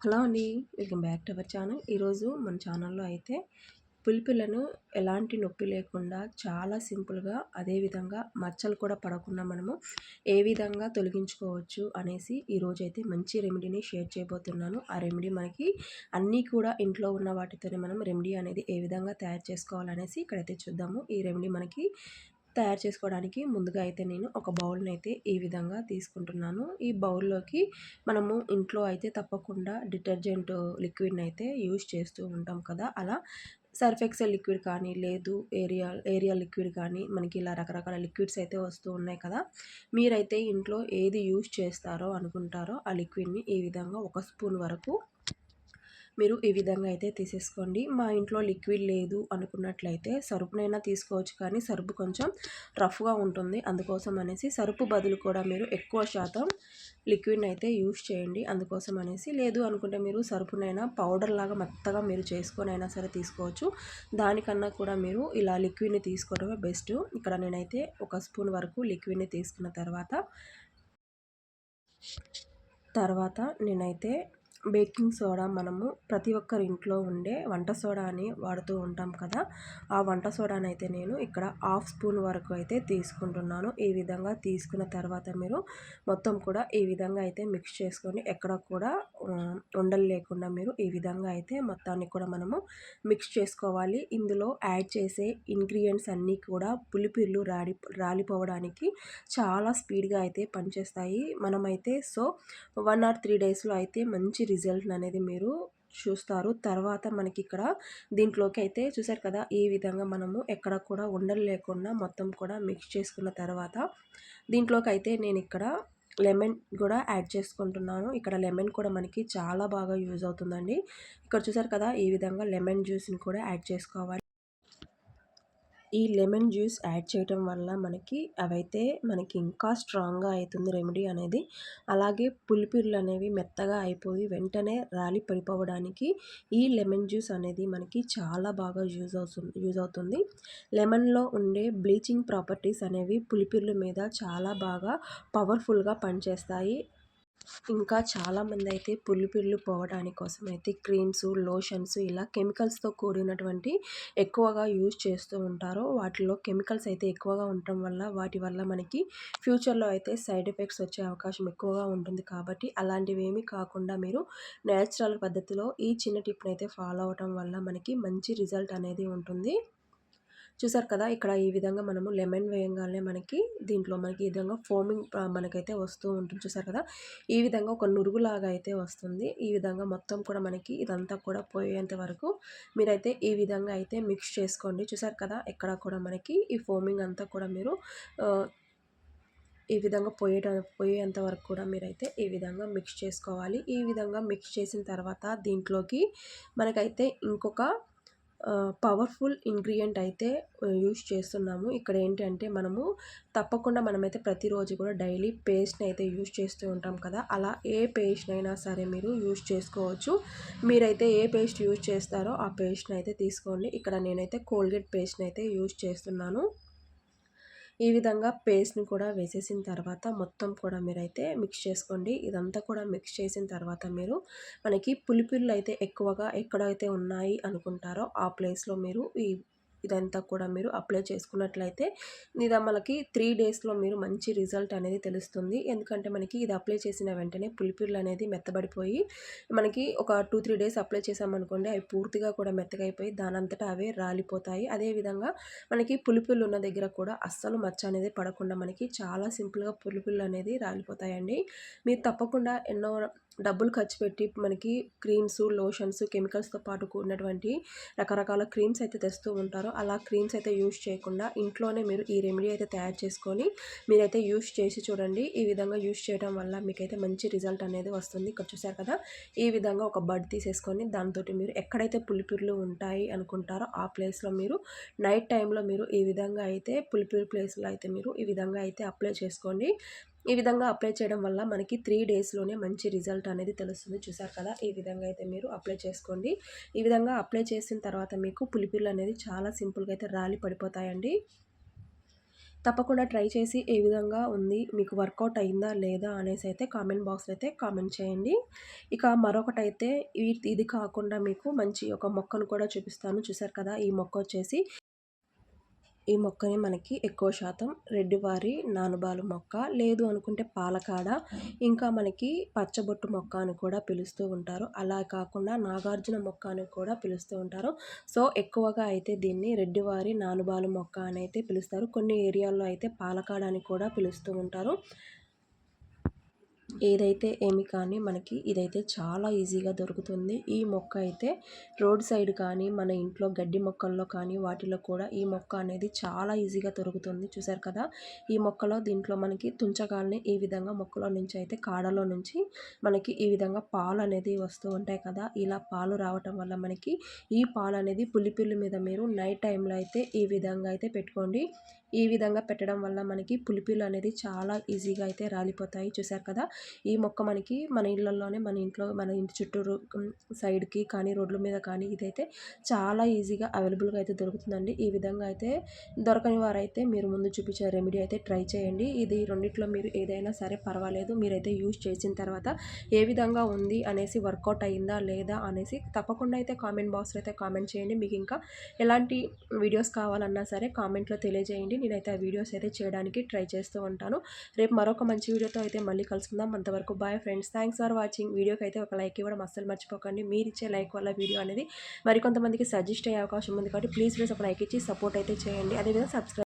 Hello అండి welcome back to our channel. ఈరోజు మన ఛానల్లో అయితే పులిపిల్లను ఎలాంటి నొప్పి లేకుండా చాలా సింపుల్గా అదేవిధంగా మచ్చలు కూడా పడకుండా మనము ఏ విధంగా తొలగించుకోవచ్చు అనేసి ఈరోజు అయితే మంచి రెమెడీని షేర్ చేయబోతున్నాను. ఆ రెమెడీ మనకి అన్నీ కూడా ఇంట్లో ఉన్న వాటితోనే మనం రెమెడీ అనేది ఏ విధంగా తయారు చేసుకోవాలనేసి ఇక్కడైతే చూద్దాము. ఈ రెమెడీ మనకి తయారు చేసుకోవడానికి ముందుగా అయితే నేను ఒక బౌల్ని అయితే ఈ విధంగా తీసుకుంటున్నాను. ఈ బౌల్లోకి మనము ఇంట్లో అయితే తప్పకుండా డిటర్జెంట్ లిక్విడ్ని అయితే యూజ్ చేస్తూ ఉంటాం కదా. అలా సర్ఫ్ ఎక్సెల్ లిక్విడ్ కానీ లేదు ఏరియా ఏరియా లిక్విడ్ కానీ మనకి ఇలా రకరకాల లిక్విడ్స్ అయితే వస్తూ ఉన్నాయి కదా. మీరైతే ఇంట్లో ఏది యూజ్ చేస్తారో అనుకుంటారో ఆ లిక్విడ్ని ఈ విధంగా ఒక స్పూన్ వరకు మీరు ఈ విధంగా అయితే తీసేసుకోండి. మా ఇంట్లో లిక్విడ్ లేదు అనుకున్నట్లయితే సరుపునైనా తీసుకోవచ్చు కానీ సరుపు కొంచెం రఫ్గా ఉంటుంది. అందుకోసం అనేసి సరుపు బదులు కూడా మీరు ఎక్కువ శాతం లిక్విడ్ని అయితే యూస్ చేయండి. అందుకోసం అనేసి లేదు అనుకుంటే మీరు సరుపునైనా పౌడర్ లాగా మెత్తగా మీరు చేసుకొని అయినా సరే తీసుకోవచ్చు. దానికన్నా కూడా మీరు ఇలా లిక్విడ్ని తీసుకోవడమే బెస్ట్. ఇక్కడ నేనైతే ఒక స్పూన్ వరకు లిక్విడ్ని తీసుకున్న తర్వాత తర్వాత నేనైతే బేకింగ్ సోడా మనము ప్రతి ఒక్కరి ఇంట్లో ఉండే వంట సోడా అని వాడుతూ ఉంటాం కదా. ఆ వంట సోడాని అయితే నేను ఇక్కడ హాఫ్ స్పూన్ వరకు అయితే తీసుకుంటున్నాను. ఈ విధంగా తీసుకున్న తర్వాత మీరు మొత్తం కూడా ఈ విధంగా అయితే మిక్స్ చేసుకొని ఎక్కడ కూడా ఉండలు లేకుండా మీరు ఈ విధంగా అయితే మొత్తాన్ని కూడా మనము మిక్స్ చేసుకోవాలి. ఇందులో యాడ్ చేసే ఇంగ్రీడియంట్స్ అన్నీ కూడా పులిపిర్లు రాడి రాలిపోవడానికి చాలా స్పీడ్గా అయితే పనిచేస్తాయి. మనమైతే సో వన్ ఆర్ త్రీ డేస్లో అయితే మంచి రిజల్ట్ అనేది మీరు చూస్తారు. తర్వాత మనకి ఇక్కడ దీంట్లోకి అయితే చూసారు కదా ఈ విధంగా మనము ఎక్కడ కూడా ఉండలు లేకుండా మొత్తం కూడా మిక్స్ చేసుకున్న తర్వాత దీంట్లోకి అయితే నేను ఇక్కడ లెమన్ కూడా యాడ్ చేసుకుంటున్నాను. ఇక్కడ లెమన్ కూడా మనకి చాలా బాగా యూజ్ అవుతుందండి. ఇక్కడ చూసారు కదా ఈ విధంగా లెమన్ జ్యూస్ని కూడా యాడ్ చేసుకోవాలి. ఈ లెమన్ జ్యూస్ యాడ్ చేయటం వల్ల మనకి అవైతే మనకి ఇంకా స్ట్రాంగ్గా అవుతుంది రెమెడీ అనేది. అలాగే పులిపిర్లు అనేవి మెత్తగా అయిపోయి వెంటనే రాలి పడిపోవడానికి ఈ లెమన్ జ్యూస్ అనేది మనకి చాలా బాగా యూజ్ అవుతుంది యూజ్ అవుతుంది. లెమన్లో ఉండే బ్లీచింగ్ ప్రాపర్టీస్ అనేవి పులిపిర్ల మీద చాలా బాగా పవర్ఫుల్గా పనిచేస్తాయి. ఇంకా చాలామంది అయితే పుల్లు పిల్లు పోవడానికి కోసం అయితే క్రీమ్స్ లోషన్స్ ఇలా కెమికల్స్తో కూడినటువంటి ఎక్కువగా యూజ్ చేస్తూ ఉంటారు. వాటిలో కెమికల్స్ అయితే ఎక్కువగా ఉండటం వల్ల వాటి వల్ల మనకి ఫ్యూచర్లో అయితే సైడ్ ఎఫెక్ట్స్ వచ్చే అవకాశం ఎక్కువగా ఉంటుంది కాబట్టి అలాంటివి ఏమీ కాకుండా మీరు నేచురల్ పద్ధతిలో ఈ చిన్న టిప్ని అయితే ఫాలో అవటం వల్ల మనకి మంచి రిజల్ట్ అనేది ఉంటుంది. చూసారు కదా! ఇక్కడ ఈ విధంగా మనము లెమన్ వేయంగానే మనకి దీంట్లో మనకి ఈ విధంగా ఫోమింగ్ మనకైతే వస్తూ ఉంటుంది. చూసారు కదా! ఈ విధంగా ఒక నురుగులాగా అయితే వస్తుంది. ఈ విధంగా మొత్తం కూడా మనకి ఇదంతా కూడా పోయేంత వరకు మీరైతే ఈ విధంగా అయితే మిక్స్ చేసుకోండి. చూసారు కదా! ఎక్కడ కూడా మనకి ఈ ఫోమింగ్ అంతా కూడా మీరు ఈ విధంగా పోయేట పోయేంత వరకు కూడా మీరైతే ఈ విధంగా మిక్స్ చేసుకోవాలి. ఈ విధంగా మిక్స్ చేసిన తర్వాత దీంట్లోకి మనకైతే ఇంకొక పవర్ఫుల్ ఇంగ్రీడియంట్ అయితే యూస్ చేస్తున్నాము. ఇక్కడ ఏంటంటే మనము తప్పకుండా మనమైతే ప్రతిరోజు కూడా డైలీ పేస్ట్ని అయితే యూస్ చేస్తూ ఉంటాం కదా. అలా ఏ పేస్ట్ అయినా సరే మీరు యూస్ చేసుకోవచ్చు. మీరైతే ఏ పేస్ట్ యూస్ చేస్తారో ఆ పేస్ట్ని అయితే తీసుకోండి. ఇక్కడ నేనైతే కోల్గేట్ పేస్ట్ని అయితే యూస్ చేస్తున్నాను. ఈ విధంగా పేస్ట్ని కూడా వేసేసిన తర్వాత మొత్తం కూడా మీరైతే మిక్స్ చేసుకోండి. ఇదంతా కూడా మిక్స్ చేసిన తర్వాత మీరు మనకి పులిపిల్లు అయితే ఎక్కువగా ఎక్కడైతే ఉన్నాయి అనుకుంటారో ఆ ప్లేస్లో మీరు ఈ ఇదంతా కూడా మీరు అప్లై చేసుకున్నట్లయితే ఇది మనకి త్రీ డేస్లో మీరు మంచి రిజల్ట్ అనేది తెలుస్తుంది. ఎందుకంటే మనకి ఇది అప్లై చేసిన వెంటనే పులిపిర్లు అనేది మెత్తబడిపోయి మనకి ఒక టూ త్రీ డేస్ అప్లై చేసామనుకోండి అవి పూర్తిగా కూడా మెత్తగైపోయి దానంతటా అవే రాలిపోతాయి. అదేవిధంగా మనకి పులిపిల్లు ఉన్న దగ్గర కూడా అస్సలు మచ్చ అనేది పడకుండా మనకి చాలా సింపుల్గా పులిపిల్లు అనేది రాలిపోతాయండి. మీరు తప్పకుండా ఎన్నో డబ్బులు ఖర్చు పెట్టి మనకి క్రీమ్స్ లోషన్స్ కెమికల్స్తో పాటు కూడినటువంటి రకరకాల క్రీమ్స్ అయితే తెస్తూ ఉంటారో. అలా క్రీమ్స్ అయితే యూస్ చేయకుండా ఇంట్లోనే మీరు ఈ రెమెడీ అయితే తయారు చేసుకొని మీరైతే యూస్ చేసి చూడండి. ఈ విధంగా యూజ్ చేయడం వల్ల మీకైతే మంచి రిజల్ట్ అనేది వస్తుంది. ఇక్కడ చూసారు కదా? ఈ విధంగా ఒక బడ్ తీసేసుకొని దాంతో మీరు ఎక్కడైతే పులిపిర్లు ఉంటాయి అనుకుంటారో ఆ ప్లేస్లో మీరు నైట్ టైంలో మీరు ఈ విధంగా అయితే పులిపిరి ప్లేస్లో అయితే మీరు ఈ విధంగా అయితే అప్లై చేసుకోండి. ఈ విధంగా అప్లై చేయడం వల్ల మనకి త్రీ డేస్లోనే మంచి రిజల్ట్ అనేది తెలుస్తుంది. చూసారు కదా ఈ విధంగా అయితే మీరు అప్లై చేసుకోండి. ఈ విధంగా అప్లై చేసిన తర్వాత మీకు పులిపిల్లు అనేది చాలా సింపుల్గా అయితే రాలి పడిపోతాయండి. తప్పకుండా ట్రై చేసి ఏ విధంగా ఉంది మీకు వర్కౌట్ అయిందా లేదా అనేసి అయితే కామెంట్ బాక్స్లో అయితే కామెంట్ చేయండి. ఇక మరొకటైతే ఇది కాకుండా మీకు మంచి ఒక మొక్కను కూడా చూపిస్తాను. చూసారు కదా ఈ మొక్క వచ్చేసి ఈ మొక్కని మనకి ఎక్కువ శాతం రెడ్డివారి నానుబాలు మొక్క లేదు అనుకుంటే పాలకాడ ఇంకా మనకి పచ్చబొట్టు మొక్క అని కూడా పిలుస్తూ ఉంటారు. అలా కాకుండా నాగార్జున మొక్క అని కూడా పిలుస్తూ ఉంటారు. సో ఎక్కువగా అయితే దీన్ని రెడ్డివారి నానుబాలు మొక్క అని అయితే పిలుస్తారు. కొన్ని ఏరియాల్లో అయితే పాలకాడ అని కూడా పిలుస్తూ ఉంటారు. ఏదైతే ఏమి కానీ మనకి ఇదైతే చాలా ఈజీగా దొరుకుతుంది. ఈ మొక్క అయితే రోడ్ సైడ్ కానీ మన ఇంట్లో గడ్డి మొక్కల్లో కానీ వాటిలో కూడా ఈ మొక్క అనేది చాలా ఈజీగా దొరుకుతుంది. చూసారు కదా? ఈ మొక్కలో దీంట్లో మనకి తుంచగానే ఈ విధంగా మొక్కలో నుంచి అయితే కాడలో నుంచి మనకి ఈ విధంగా పాలు అనేది వస్తూ ఉంటాయి కదా? ఇలా పాలు రావటం వల్ల మనకి ఈ పాలు అనేది పులిపిల్లి మీద మీరు నైట్ టైంలో అయితే ఈ విధంగా అయితే పెట్టుకోండి. ఈ విధంగా పెట్టడం వల్ల మనకి పులిపిలు అనేది చాలా ఈజీగా అయితే రాలిపోతాయి. చూసారు కదా? ఈ మొక్క మనకి మన ఇళ్ళల్లోనే మన ఇంట్లో మన ఇంటి చుట్టూరు సైడ్కి కానీ రోడ్ల మీద కానీ ఇదైతే చాలా ఈజీగా అవైలబుల్గా అయితే దొరుకుతుందండి. ఈ విధంగా అయితే దొరకని వారైతే మీరు ముందు చూపించే రెమెడీ అయితే ట్రై చేయండి. ఇది రెండిట్లో మీరు ఏదైనా సరే పర్వాలేదు. మీరైతే యూజ్ చేసిన తర్వాత ఏ విధంగా ఉంది అనేసి వర్కౌట్ అయిందా లేదా అనేసి తప్పకుండా అయితే కామెంట్ బాక్స్లో అయితే కామెంట్ చేయండి. మీకు ఇంకా ఎలాంటి వీడియోస్ కావాలన్నా సరే కామెంట్లో తెలియజేయండి. నేనైతే ఆ వీడియోస్ అయితే చేయడానికి ట్రై చేస్తూ ఉంటాను. రేపు మరొక మంచి వీడియోతో అయితే మళ్ళీ కలుసుకుందాం. అంతవరకు bye friends. Thanks for watching. వీడియోకి అయితే ఒక లైక్ ఇవ్వడం అస్సలు మర్చిపోకండి. మీరు ఇచ్చే లైక్ వల్ల వీడియో అనేది మరికొంతమందికి సజెస్ట్ అయ్యే అవకాశం ఉంది కాబట్టి ప్లీజ్ ప్లీజ్ ఒక లైక్ ఇచ్చి సపోర్ట్ అయితే చేయండి. అదేవిధంగా సబ్స్క్రైబ్